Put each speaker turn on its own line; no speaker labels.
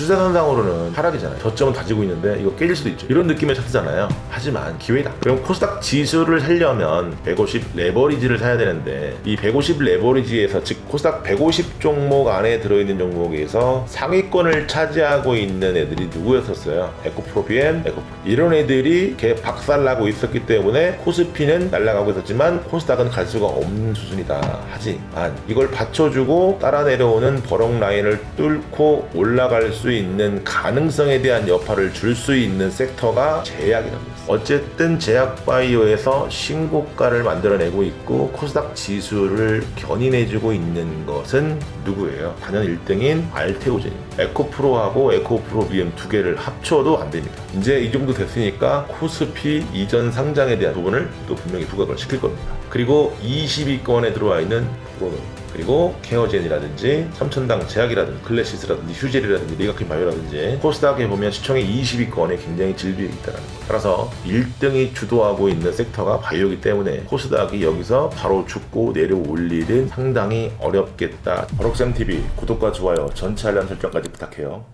추세선상으로는 하락이잖아요. 저점은 다지고 있는데 이거 깨질 수도 있죠. 이런 느낌의 차트잖아요. 하지만 기회다. 그럼 코스닥 지수를 살려면 150 레버리지를 사야 되는데 이 150 레버리지에서 즉 코스닥 150 종목 안에 들어있는 종목에서 상위권을 차지하고 있는 애들이 누구였었어요? 에코프로비엔, 에코프로 이런 애들이 개 박살나고 있었기 때문에 코스피는 날아가고 있었지만 코스닥은 갈 수가 없는 수준이다. 하지만 이걸 받쳐주고 따라 내려오는 버럭 라인을 뚫고 올라갈 수 있는 가능성에 대한 여파를 줄 수 있는 섹터가 제약이라고 했어요. 어쨌든 제약바이오에서 신고가를 만들어내고 있고 코스닥 지수를 견인해주고 있는 것은 누구예요? 단연 1등인 알테오젠입니다. 에코프로하고 에코프로 BM 두 개를 합쳐도 안 됩니다. 이제 이 정도 됐으니까 코스피 이전 상장에 대한 부분을 또 분명히 부각을 시킬 겁니다. 그리고 20위권에 들어와 있는 프로노 그리고 케어젠이라든지 삼천당 제약이라든지 클래시스라든지 휴젤이라든지 리가킨 바이오라든지 코스닥에 보면 시총의 20위권에 굉장히 질비해 있다는 거. 따라서 1등이 주도하고 있는 섹터가 바이오기 때문에 코스닥이 여기서 바로 죽고 내려올 일은 상당히 어렵겠다. 버럭쌤TV 구독과 좋아요 전체 알람 설정까지 부탁해요